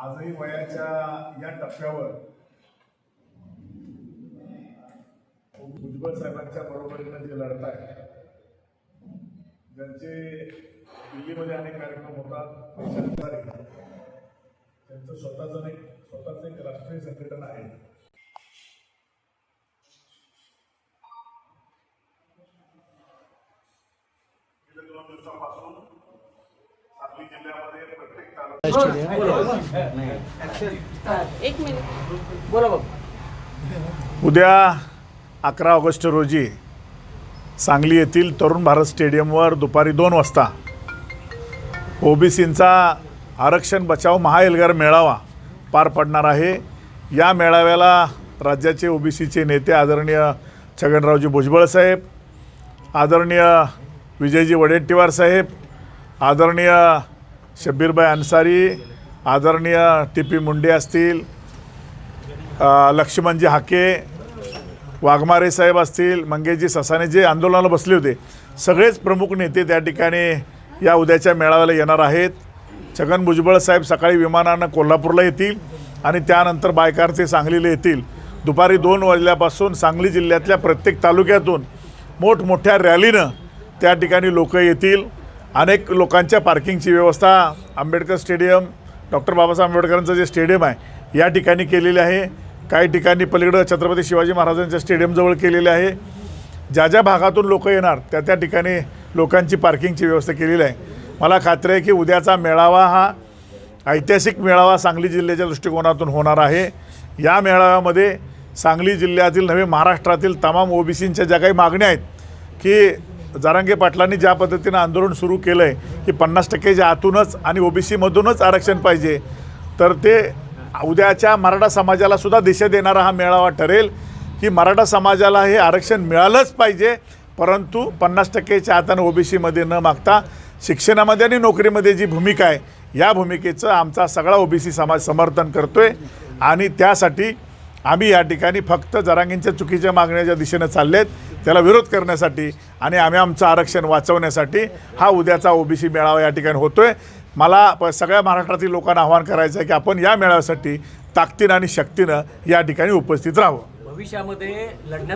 आजही वयाच्या या टप्प्यावर भुजबळ साहेबांच्या बरोबरीनं जे लढत आहे ज्यांचे दिल्लीमध्ये अनेक कार्यक्रम होतात त्यांचं स्वतःचं एक स्वतःचं एक राष्ट्रीय संघटन आहे. गेल्या दोन दिवसापासून सांगली जिल्ह्यामध्ये उद्या अकरा ऑगस्ट रोजी सांगली येथील तरुण भारत स्टेडियमवर दुपारी दोन वाजता ओबीसींचा आरक्षण बचाव महाएल्गार मेळावा पार पडणार आहे. या मेळाव्याला राज्याचे ओबीसीचे नेते आदरणीय छगनरावजी भुजबळ साहेब आदरणीय विजयजी वडेट्टीवार साहेब आदरणीय शब्बीरबाई अन्सारी आदरणीय टी पी मुंडे असतील लक्ष्मणजी हाके वाघमारे साहेब असतील मंगेशजी ससाने जे आंदोलनाला बसले होते सगळेच प्रमुख नेते त्या ठिकाणी या उद्याच्या मेळाव्याला येणार आहेत. छगन भुजबळ साहेब सकाळी विमानानं कोल्हापूरला येतील आणि त्यानंतर बायकार ते सांगलीला येतील. दुपारी दोन वाजल्यापासून सांगली जिल्ह्यातल्या प्रत्येक तालुक्यातून मोठमोठ्या रॅलीनं त्या ठिकाणी लोक येतील. अनेक लोकांच्या पार्किंगची व्यवस्था आंबेडकर स्टेडियम डॉक्टर बाबासाहेब आंबेडकरांचं जे स्टेडियम आहे या ठिकाणी केलेले आहे. काही ठिकाणी पलीकडं छत्रपती शिवाजी महाराजांच्या स्टेडियमजवळ केलेले आहे. ज्या ज्या भागातून लोक येणार त्या त्या ठिकाणी लोकांची पार्किंगची व्यवस्था केलेली आहे. मला खात्री आहे की उद्याचा मेळावा हा ऐतिहासिक मेळावा सांगली जिल्ह्याच्या दृष्टिकोनातून होणार आहे. या मेळाव्यामध्ये सांगली जिल्ह्यातील नव्हे महाराष्ट्रातील तमाम ओबीसींच्या ज्या काही मागण्या आहेत की जारांगे पाटलांनी ज्या पद्धतीनं आंदोलन सुरू केलं आहे की पन्नास टक्केच्या आतूनच आणि ओबीसीमधूनच आरक्षण पाहिजे तर ते उद्याच्या मराठा समाजाला सुद्धा दिशा देणारा हा मेळावा ठरेल की मराठा समाजाला हे आरक्षण मिळालंच पाहिजे परंतु पन्नास टक्केच्या हातानं ओबीसीमध्ये न मागता शिक्षणामध्ये आणि नोकरीमध्ये जी भूमिका आहे या भूमिकेचं आमचा सगळा ओबीसी समाज समर्थन करतोय. आणि त्यासाठी आम्ही या ठिकाणी फक्त जरांगींच्या चुकीच्या मागण्याच्या दिशेनं चाललेत त्याला विरोध करण्यासाठी आणि आम्ही आमचं आरक्षण वाचवण्यासाठी हा उद्याचा ओबीसी मेळावा या ठिकाणी होतोय. मला प सगळ्या महाराष्ट्रातील लोकांना आवाहन करायचं आहे की आपण या मेळाव्यासाठी ताकदीनं आणि शक्तीनं या ठिकाणी उपस्थित राहावं. भविष्यामध्ये लढण्यात